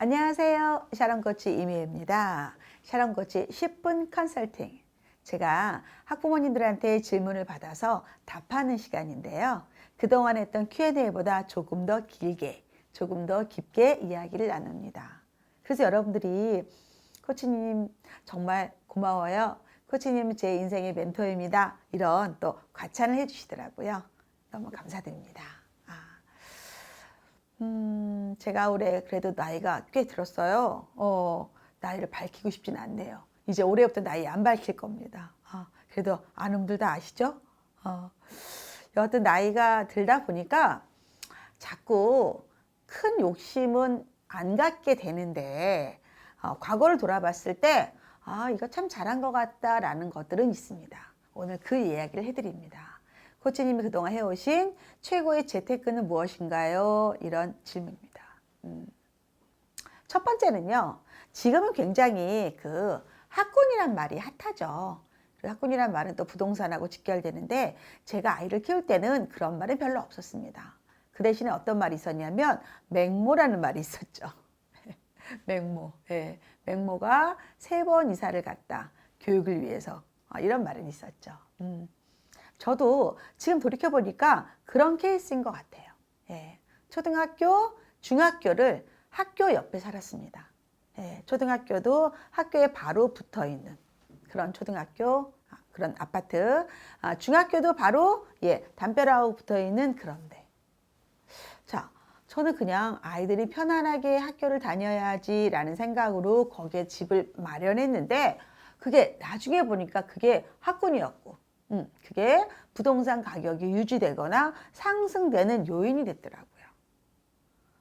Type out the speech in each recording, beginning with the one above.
안녕하세요. 샤론 코치 이미입니다. 샤론 코치 10분 컨설팅. 제가 학부모님들한테 질문을 받아서 답하는 시간인데요. 그동안 했던 Q&A보다 조금 더 길게, 조금 더 깊게 이야기를 나눕니다. 그래서 여러분들이 코치님 정말 고마워요. 코치님 제 인생의 멘토입니다. 이런 또 과찬을 해주시더라고요. 너무 감사드립니다. 아, 음, 제가 올해 그래도 나이가 꽤 들었어요. 어, 나이를 밝히고 싶진 않네요. 이제 올해부터 나이 안 밝힐 겁니다. 아, 그래도 아놈들 다 아시죠? 어, 여하튼 나이가 들다 보니까 자꾸 큰 욕심은 안 갖게 되는데 어, 과거를 돌아봤을 때 아, 이거 참 잘한 것 같다라는 것들은 있습니다. 오늘 그 이야기를 해드립니다. 코치님이 그동안 해오신 최고의 재테크는 무엇인가요? 이런 질문입니다. 음. 첫 번째는요, 지금은 굉장히 그 학군이란 말이 핫하죠. 그 학군이란 말은 또 부동산하고 직결되는데 제가 아이를 키울 때는 그런 말은 별로 없었습니다. 그 대신에 어떤 말이 있었냐면 맹모라는 말이 있었죠. 맹모. 예. 맹모가 세 번 이사를 갔다. 교육을 위해서. 아, 이런 말은 있었죠. 음. 저도 지금 돌이켜보니까 그런 케이스인 것 같아요. 예. 초등학교, 중학교를 학교 옆에 살았습니다. 예. 초등학교도 학교에 바로 붙어 있는 그런 초등학교, 아, 그런 아파트. 아, 중학교도 바로 예, 담벼락하고 붙어 있는 그런데. 자, 저는 그냥 아이들이 편안하게 학교를 다녀야지라는 생각으로 거기에 집을 마련했는데 그게 나중에 보니까 그게 학군이었고 음, 그게 부동산 가격이 유지되거나 상승되는 요인이 됐더라고요.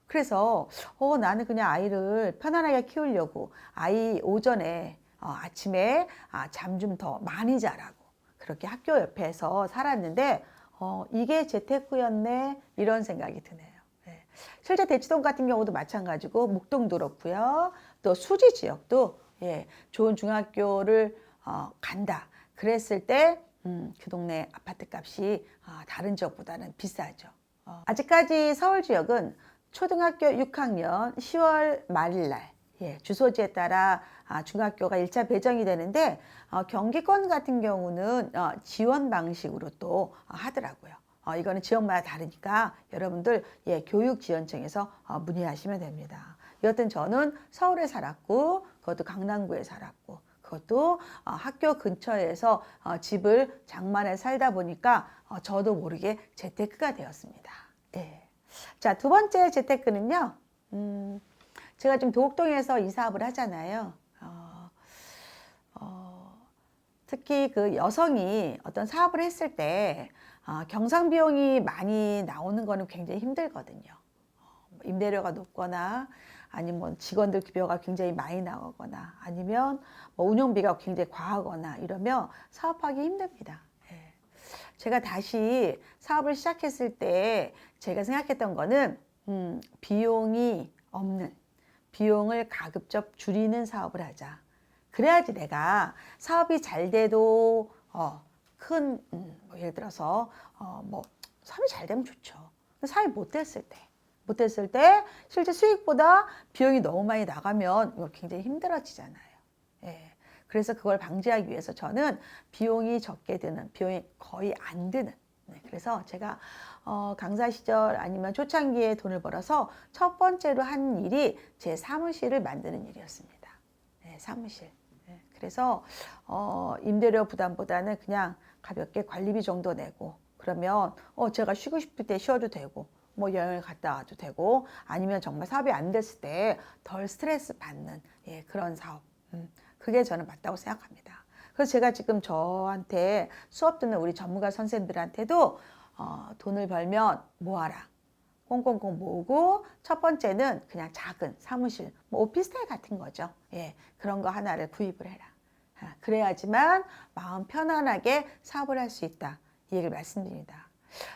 그래서 어, 나는 그냥 아이를 편안하게 키우려고 아이 오전에 어, 아침에 아, 잠 좀 더 많이 자라고 그렇게 학교 옆에서 살았는데 어, 이게 재테크였네 이런 생각이 드네요. 예. 실제 대치동 같은 경우도 마찬가지고 목동도 그렇고요. 또 수지 지역도 예, 좋은 중학교를 어, 간다. 그랬을 때 음, 그 동네 아파트 값이 어, 다른 지역보다는 비싸죠. 어, 아직까지 서울 지역은 초등학교 6학년 10월 말일 날 예, 주소지에 따라 아, 중학교가 1차 배정이 되는데 어, 경기권 같은 경우는 어, 지원 방식으로 또 어, 하더라고요. 어, 이거는 지역마다 다르니까 여러분들 예, 교육지원청에서 어, 문의하시면 됩니다. 여튼 저는 서울에 살았고 그것도 강남구에 살았고 그것도 어, 학교 근처에서 어, 집을 장만해 살다 보니까 어, 저도 모르게 재테크가 되었습니다. 예. 자, 두 번째 재테크는요. 음, 제가 지금 도곡동에서 이 사업을 하잖아요. 특히 그 여성이 어떤 사업을 했을 때 어, 경상 비용이 많이 나오는 거는 굉장히 힘들거든요. 어, 임대료가 높거나 아니면 직원들 급여가 굉장히 많이 나오거나 아니면 뭐 운영비가 굉장히 과하거나 이러면 사업하기 힘듭니다. 예. 제가 다시 사업을 시작했을 때 제가 생각했던 거는 음, 비용이 없는 비용을 가급적 줄이는 사업을 하자. 그래야지 내가 사업이 잘 돼도 어, 큰 음, 뭐 예를 들어서 어, 뭐 사업이 잘 되면 좋죠. 사업이 못 됐을 때, 못 됐을 때 실제 수익보다 비용이 너무 많이 나가면 이거 굉장히 힘들어지잖아요. 예. 그래서 그걸 방지하기 위해서 저는 비용이 적게 드는, 비용이 거의 안 드는. 네, 그래서 제가 어, 강사 시절 아니면 초창기에 돈을 벌어서 첫 번째로 한 일이 제 사무실을 만드는 일이었습니다. 네, 사무실. 네, 그래서 어, 임대료 부담보다는 그냥 가볍게 관리비 정도 내고 그러면 어, 제가 쉬고 싶을 때 쉬어도 되고 뭐 여행을 갔다 와도 되고 아니면 정말 사업이 안 됐을 때 덜 스트레스 받는 예, 그런 사업. 음, 그게 저는 맞다고 생각합니다. 그래서 제가 지금 저한테 수업 듣는 우리 전문가 선생님들한테도 어, 돈을 벌면 모아라. 꽁꽁꽁 모으고 첫 번째는 그냥 작은 사무실, 뭐 오피스텔 같은 거죠. 예, 그런 거 하나를 구입을 해라. 아, 그래야지만 마음 편안하게 사업을 할 수 있다. 이 얘기를 말씀드립니다.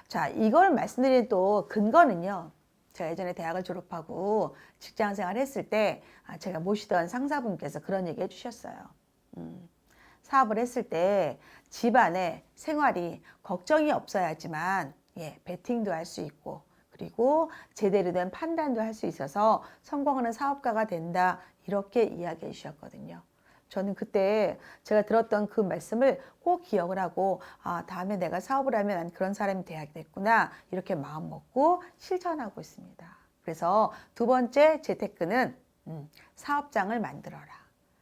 자, 이걸 말씀드린 또 근거는요. 제가 예전에 대학을 졸업하고 직장 생활 했을 때 아, 제가 모시던 상사분께서 그런 얘기 해주셨어요. 음, 사업을 했을 때 집안에 생활이 걱정이 없어야지만 예, 베팅도 할 수 있고 그리고 제대로 된 판단도 할 수 있어서 성공하는 사업가가 된다. 이렇게 이야기해 주셨거든요. 저는 그때 제가 들었던 그 말씀을 꼭 기억을 하고 아 다음에 내가 사업을 하면 난 그런 사람이 돼야겠구나 이렇게 마음 먹고 실천하고 있습니다. 그래서 두 번째 재테크는 음, 사업장을 만들어라.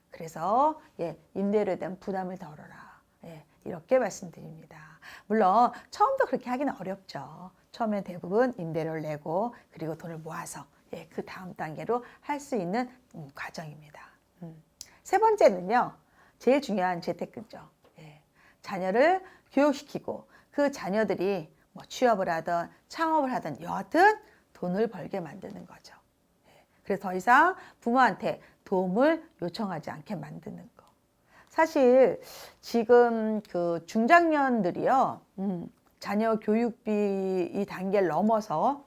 그래서 예, 임대료에 대한 부담을 덜어라. 예, 이렇게 말씀드립니다. 물론 처음부터 그렇게 하기는 어렵죠. 처음에 대부분 임대료를 내고 그리고 돈을 모아서 예, 그 다음 단계로 할 수 있는 음, 과정입니다. 음. 세 번째는요, 제일 중요한 재테크죠. 예, 자녀를 교육시키고 그 자녀들이 뭐 취업을 하든 창업을 하든 여하튼 돈을 벌게 만드는 거죠. 예, 그래서 더 이상 부모한테 도움을 요청하지 않게 만드는 거. 사실 지금 그 중장년들이요, 음, 자녀 교육비 이 단계를 넘어서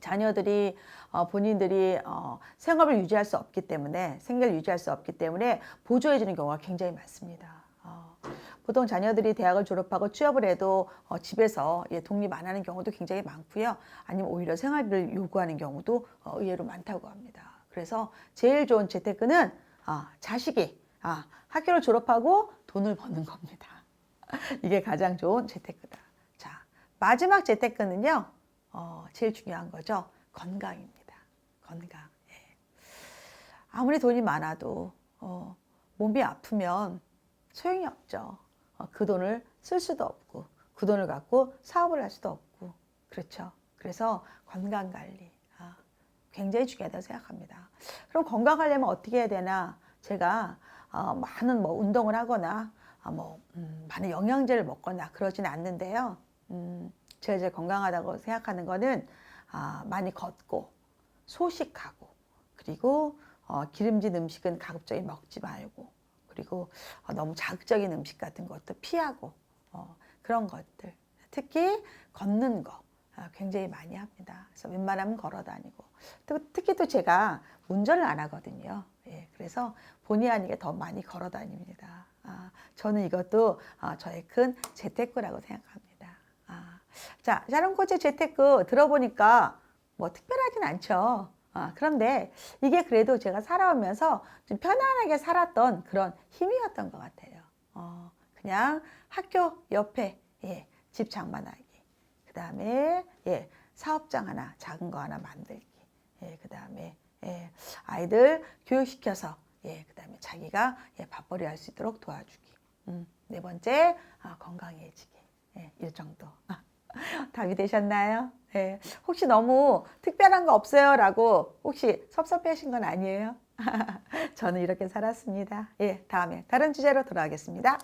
자녀들이 어, 본인들이 어, 생업을 유지할 수 없기 때문에 생계를 유지할 수 없기 때문에 보조해 주는 경우가 굉장히 많습니다. 어, 보통 자녀들이 대학을 졸업하고 취업을 해도 어, 집에서 예, 독립 안 하는 경우도 굉장히 많고요. 아니면 오히려 생활비를 요구하는 경우도 어, 의외로 많다고 합니다. 그래서 제일 좋은 재테크는 아, 자식이 아, 학교를 졸업하고 돈을 버는 겁니다. 이게 가장 좋은 재테크다. 자, 마지막 재테크는요. 어, 제일 중요한 거죠. 건강입니다. 건강. 예. 아무리 돈이 많아도 어, 몸이 아프면 소용이 없죠. 어, 그 돈을 쓸 수도 없고 그 돈을 갖고 사업을 할 수도 없고 그렇죠. 그래서 건강 관리 아, 굉장히 중요하다고 생각합니다. 그럼 건강하려면 어떻게 해야 되나? 제가 어, 많은 뭐 운동을 하거나 아, 뭐 음, 많은 영양제를 먹거나 그러지는 않는데요. 음, 제가 이제 건강하다고 생각하는 거는 아, 많이 걷고 소식하고 그리고 어, 기름진 음식은 가급적이 먹지 말고 그리고 어, 너무 자극적인 음식 같은 것도 피하고 어, 그런 것들 특히 걷는 거 아, 굉장히 많이 합니다. 그래서 웬만하면 걸어 다니고 또 특히 또 제가 운전을 안 하거든요. 예, 그래서 본의 아니게 더 많이 걸어 다닙니다. 아, 저는 이것도 아, 저의 큰 재테크라고 생각합니다. 아, 자, 샤론 코치 재테크 들어보니까 뭐 특별하진 않죠. 아, 그런데 이게 그래도 제가 살아오면서 좀 편안하게 살았던 그런 힘이었던 것 같아요. 어, 그냥 학교 옆에 예, 집 장만하기. 그 다음에 예, 사업장 하나 작은 거 하나 만들기. 예, 그 다음에 예, 아이들 교육시켜서 예, 그 다음에 자기가 예, 밥벌이 할 수 있도록 도와주기. 음, 네 번째 아, 건강해지기. 예, 이 정도. 답이 되셨나요? 네. 혹시 너무 특별한 거 없어요? 라고 혹시 섭섭해 하신 건 아니에요? 저는 이렇게 살았습니다. 예, 다음에 다른 주제로 돌아오겠습니다.